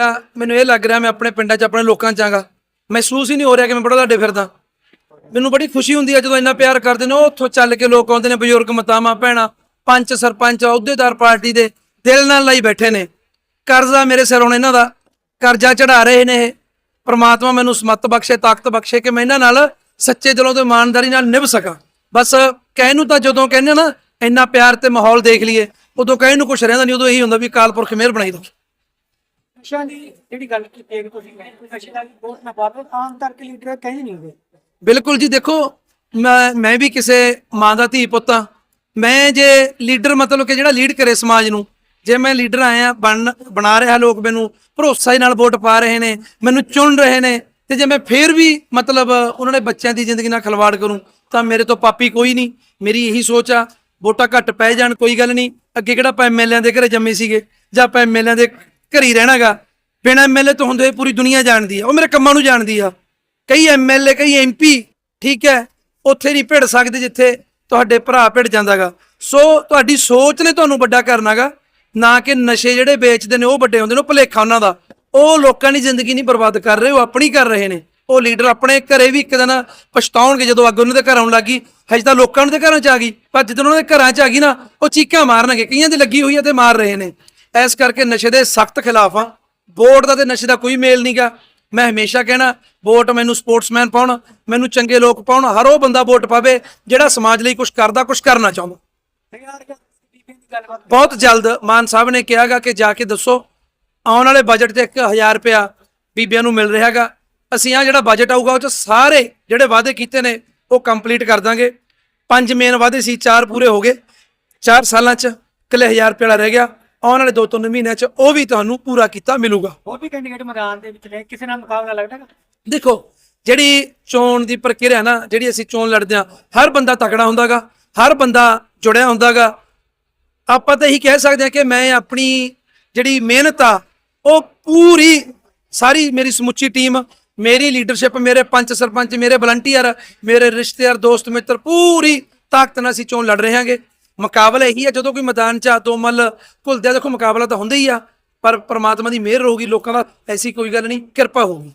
ਆ, ਮੈਨੂੰ ਇਹ ਲੱਗ ਰਿਹਾ ਮੈਂ ਆਪਣੇ ਪਿੰਡਾਂ 'ਚ ਆਪਣੇ ਲੋਕਾਂ 'ਚ ਆਂਗਾ। ਮਹਿਸੂਸ ਹੀ ਨਹੀਂ ਹੋ ਰਿਹਾ ਕਿ ਮੈਂ ਬੜਾ ਤੁਹਾਡੇ ਫਿਰਦਾ। ਮੈਨੂੰ ਬੜੀ ਖੁਸ਼ੀ ਹੁੰਦੀ ਹੈ ਜਦੋਂ ਇੰਨਾ ਪਿਆਰ ਕਰਦੇ ਨੇ ਉਹ ਉੱਥੋਂ ਚੱਲ ਕੇ ਲੋਕ ਆਉਂਦੇ ਨੇ ਬਜ਼ੁਰਗ ਮਤਾਵਾਂ ਭੈਣਾਂ ਪੰਚ ਸਰਪੰਚ ਅਹੁਦੇਦਾਰ ਪਾਰਟੀ ਦੇ ਦਿਲ ਨਾਲ ਲਈ ਬੈਠੇ ਨੇ। ਕਰਜ਼ਾ ਮੇਰੇ ਸਿਰ ਹੁਣ ਇਹਨਾਂ ਦਾ ਕਰਜ਼ਾ ਚੜਾ ਰਹੇ ਨੇ ਇਹ। ਪ੍ਰਮਾਤਮਾ ਮੈਨੂੰ ਸਮਤ ਬਖਸ਼ੇ ਤਾਕਤ ਬਖਸ਼ੇ ਕਿ ਮੈਂ ਇਹਨਾਂ ਨਾਲ ਸੱਚੇ ਦਿਲੋਂ ਤੇ ਇਮਾਨਦਾਰੀ ਨਾਲ ਨਿਭ ਸਕਾਂ। ਬਸ ਕਹਿਣ ਨੂੰ ਤਾਂ ਜਦੋਂ ਕਹਿੰਦੇ ਨਾ ਇੰਨਾ ਪਿਆਰ ਤੇ ਮਾਹੌਲ ਦੇਖ ਲਈਏ ਉਦੋਂ ਕਹਿਣ ਨੂੰ ਕੁਝ ਰਹਿੰਦਾ ਨਹੀਂ ਉਦੋਂ ਇਹੀ ਹੁੰਦਾ ਵੀ ਕਾਲਪੁਰਖ ਮਿਹਰ ਬਣਾਈ ਦੋ ਨਸ਼ਿਆਂ ਦੀ ਜਿਹੜੀ ਗੱਲ ਕੀਤੀ ਹੈ ਕਿ ਤੁਸੀਂ ਕਹਿੰਦੇ ਨਸ਼ੇ ਦਾ ਬਹੁਤ ਨਾ ਆਮ ਕਰਕੇ ਲੀਡਰ ਕਹਿੰਦੇ ਨਹੀਂ ਹੁੰਦੇ। ਬਿਲਕੁਲ ਜੀ, ਦੇਖੋ, ਮੈਂ ਮੈਂ ਵੀ ਕਿਸੇ ਮਾਂ ਦਾ ਧੀ ਪੁੱਤ ਹਾਂ। ਮੈਂ ਜੇ ਲੀਡਰ ਮਤਲਬ ਕਿ ਜਿਹੜਾ ਲੀਡ ਕਰੇ ਸਮਾਜ ਨੂੰ, ਜੇ ਮੈਂ ਲੀਡਰ ਆਇਆ ਬਣ ਬਣਾ ਰਿਹਾ ਲੋਕ ਮੈਨੂੰ, ਭਰੋਸਾ ਨਾਲ ਵੋਟ ਪਾ ਰਹੇ ਨੇ, ਮੈਨੂੰ ਚੁਣ ਰਹੇ ਨੇ, ਤੇ ਜੇ ਮੈਂ ਫੇਰ ਵੀ ਮਤਲਬ ਉਹਨਾਂ ਦੇ ਬੱਚਿਆਂ ਦੀ ਜ਼ਿੰਦਗੀ ਨਾਲ ਖਿਲਵਾੜ ਕਰੂੰ, ਤਾਂ ਮੇਰੇ ਤੋਂ ਪਾਪੀ ਕੋਈ ਨਹੀਂ। ਮੇਰੀ ਇਹੀ ਸੋਚ ਆ, ਵੋਟਾਂ ਘੱਟ ਪੈ ਜਾਣ, ਕੋਈ ਗੱਲ ਨਹੀਂ। ਅੱਗੇ ਕਿਹੜਾ ਆਪਾਂ ਐਮਐਲਏ ਦੇ ਘਰੇ ਜੰਮੇ ਸੀਗੇ, ਜਾਂ ਆਪਾਂ ਐਮਐਲਏ ਦੇ ਘਰ ਹੀ ਰਹਿਣਾਗਾ। ਬਿਨਾਂ ਐਮਐਲਏ ਤੋਂ ਹੁੰਦੇ ਹੋਏ ਪੂਰੀ ਦੁਨੀਆ ਜਾਣਦੀ ਆ। ਉਹ ਮੇਰੇ ਕੰਮਾਂ ਨੂੰ ਜਾਣਦੀ ਆ। ਕਈ ਐਮਐਲਏ ਕਈ ਐਮਪੀ ਠੀਕ ਹੈ, ਉੱਥੇ ਨਹੀਂ ਭਿੜ ਸਕਦੇ ਜਿੱਥੇ ਤੁਹਾਡੇ ਭਰਾ ਭਿੜ ਜਾਂਦਾਗਾ। ਸੋ ਤੁਹਾਡੀ ਸੋਚ ਨੇ ਤੁਹਾਨੂੰ ਵੱਡਾ ਕਰਨਾਗਾ। ਨਾ ਕਿ ਨਸ਼ੇ ਜਿਹੜੇ ਵੇਚਦੇ ਨੇ, ਉਹ ਵੱਡੇ ਹੁੰਦੇ ਨੇ, ਉਹ ਭੁਲੇਖਾ ਉਹਨਾਂ ਦਾ। ਉਹ ਲੋਕਾਂ ਦੀ ਜ਼ਿੰਦਗੀ ਨਹੀਂ ਬਰਬਾਦ ਕਰ ਰਹੇ, ਉਹ ਆਪਣੀ ਕਰ ਰਹੇ ਨੇ। ਉਹ ਲੀਡਰ ਆਪਣੇ ਘਰੇ ਵੀ ਇੱਕ ਦਿਨ ਪਛਤਾਉਣਗੇ ਜਦੋਂ ਅੱਗ ਉਹਨਾਂ ਦੇ ਘਰ ਆਉਣ ਲੱਗੀ। ਹਜੇ ਤਾਂ ਲੋਕਾਂ ਨੂੰ ਦੇ ਘਰਾਂ 'ਚ ਆ ਗਈ, ਪਰ ਜਦੋਂ ਉਹਨਾਂ ਦੇ ਘਰਾਂ 'ਚ ਆ ਗਈ ਨਾ, ਉਹ ਚੀਕਾਂ ਮਾਰਨਗੇ। ਕਈਆਂ ਦੀ ਲੱਗੀ ਹੋਈ ਹੈ ਤੇ ਮਾਰ ਰਹੇ ਨੇ। ਇਸ ਕਰਕੇ ਨਸ਼ੇ ਦੇ ਸਖਤ ਖਿਲਾਫ ਆ ਵੋਟ ਦਾ ਤੇ ਨਸ਼ੇ ਦਾ ਕੋਈ ਮੇਲ ਨਹੀਂਗਾ ਮੈਂ ਹਮੇਸ਼ਾ ਕਹਿਣਾ, ਵੋਟ ਮੈਨੂੰ ਸਪੋਰਟਸਮੈਨ ਪਾਉਣ, ਮੈਨੂੰ ਚੰਗੇ ਲੋਕ ਪਾਉਣ, ਹਰ ਉਹ ਬੰਦਾ ਵੋਟ ਪਾਵੇ ਜਿਹੜਾ ਸਮਾਜ ਲਈ ਕੁਝ ਕਰਦਾ ਕੁਝ ਕਰਨਾ ਚਾਹੁੰਦਾ। ਬਹੁਤ ਜਲਦ ਮਾਨ ਸਾਹਿਬ ਨੇ ਕਿਹਾਗਾ ਕਿ ਜਾ ਕੇ ਦੱਸੋ, ਆਉਣ ਵਾਲੇ ਬਜਟ 'ਚ 1000 ਰੁਪਇਆ ਬੀਬੀਆਂ ਨੂੰ ਮਿਲ ਰਿਹਾਗਾ ਅਸੀਂ ਆ ਜਿਹੜਾ ਬਜਟ ਆਊਗਾ, ਉਹ 'ਚ ਸਾਰੇ ਜਿਹੜੇ ਵਾਅਦੇ ਕੀਤੇ ਨੇ, ਉਹ ਕੰਪਲੀਟ ਕਰ ਦਾਂਗੇ। ਪੰਜ ਮੇਨ ਵਾਅਦੇ ਸੀ, ਚਾਰ ਪੂਰੇ ਹੋ ਗਏ। ਚਾਰ ਸਾਲਾਂ 'ਚ ਇਕੱਲੇ 1000 ਰੁਪਏ ਵਾਲਾ ਰਹਿ ਗਿਆ। ਆਉਣ ਵਾਲੇ 2-3 ਮਹੀਨਿਆਂ 'ਚ ਉਹ ਵੀ ਤੁਹਾਨੂੰ ਪੂਰਾ ਕੀਤਾ ਮਿਲੂਗਾ। ਹੋਰ ਵੀ ਕੈਂਡੀਡੇਟ ਮੈਦਾਨ ਦੇ ਵਿੱਚ ਨੇ ਕਿਸੇ ਨਾਲ ਮੁਕਾਬਲਾ ਲੱਗਦਾ ਹੈਗਾ? ਦੇਖੋ ਜਿਹੜੀ ਚੋਣ ਦੀ ਪ੍ਰਕਿਰਿਆ ਨਾ ਜਿਹੜੀ ਅਸੀਂ ਚੋਣ ਲੜਦੇ ਆ ਹਰ ਬੰਦਾ ਤਕੜਾ ਹੁੰਦਾਗਾ ਹਰ ਬੰਦਾ ਜੁੜਿਆ ਹੁੰਦਾਗਾ। ਆਪਾਂ ਤਾਂ ਇਹੀ ਕਹਿ ਸਕਦੇ ਆ ਕਿ ਮੈਂ ਆਪਣੀ ਜਿਹੜੀ ਮਿਹਨਤ ਆ ਉਹ ਪੂਰੀ ਸਾਰੀ ਮੇਰੀ ਸਮੁੱਚੀ ਟੀਮ ਮੇਰੀ ਲੀਡਰਸ਼ਿਪ ਮੇਰੇ ਪੰਚ ਸਰਪੰਚ ਮੇਰੇ ਵਲੰਟੀਅਰ ਮੇਰੇ ਰਿਸ਼ਤੇਦਾਰ ਦੋਸਤ ਮਿੱਤਰ ਪੂਰੀ ਤਾਕਤ ਨਾਲ ਅਸੀਂ ਚੋਣ ਲੜ ਰਹੇ ਹਾਂਗੇ। ਮੁਕਾਬਲਾ ਇਹੀ ਆ ਜਦੋਂ ਕੋਈ ਮੈਦਾਨ 'ਚ ਆ ਦੋ ਮੱਲ ਘੁਲਦੇ ਦੇਖੋ ਮੁਕਾਬਲਾ ਤਾਂ ਹੁੰਦਾ ਹੀ ਆ, ਪਰ ਪ੍ਰਮਾਤਮਾ ਦੀ ਮਿਹਰ ਰਹੂਗੀ, ਲੋਕਾਂ ਦਾ ਐਸੀ ਕੋਈ ਗੱਲ ਨਹੀਂ, ਕਿਰਪਾ ਹੋਊਗੀ।